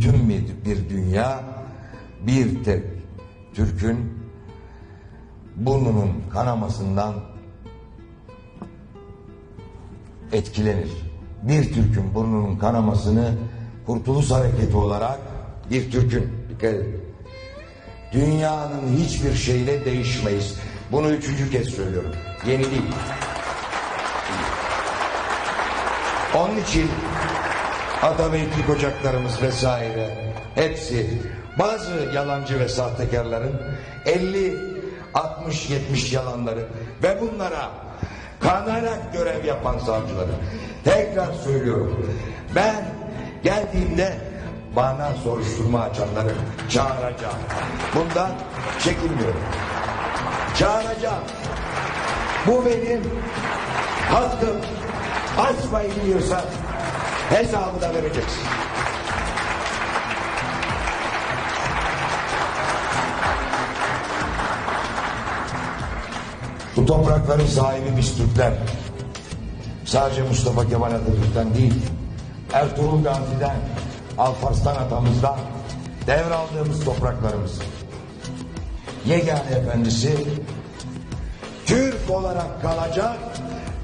Tüm bir, dünya bir tek Türk'ün burnunun kanamasından etkilenir. Bir Türk'ün burnunun kanamasını Kurtuluş Hareketi olarak bir Türk'ün. Dünyanın hiçbir şeyle değişmeyiz. Bunu üçüncü kez söylüyorum. Yeni değil. Onun için Atabeytlik ocaklarımız vesaire hepsi. Bazı yalancı ve sahtekarların 50 60 70 yalanları ve bunlara kanarak görev yapan savcıları. Tekrar söylüyorum ben geldiğimde bana soruşturma açanları çağıracağım. Bundan çekinmiyorum. Çağıracağım. Bu benim hakkım. Açmayın diyorsa hesabı da vereceksin. Bu toprakların sahibi biz Türkler. Sadece Mustafa Kemal Atatürk'ten değil, Ertuğrul Gazi'den, Alparslan atamızdan devraldığımız topraklarımız. Yegane efendisi Türk olarak kalacak,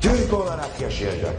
Türk olarak yaşayacak.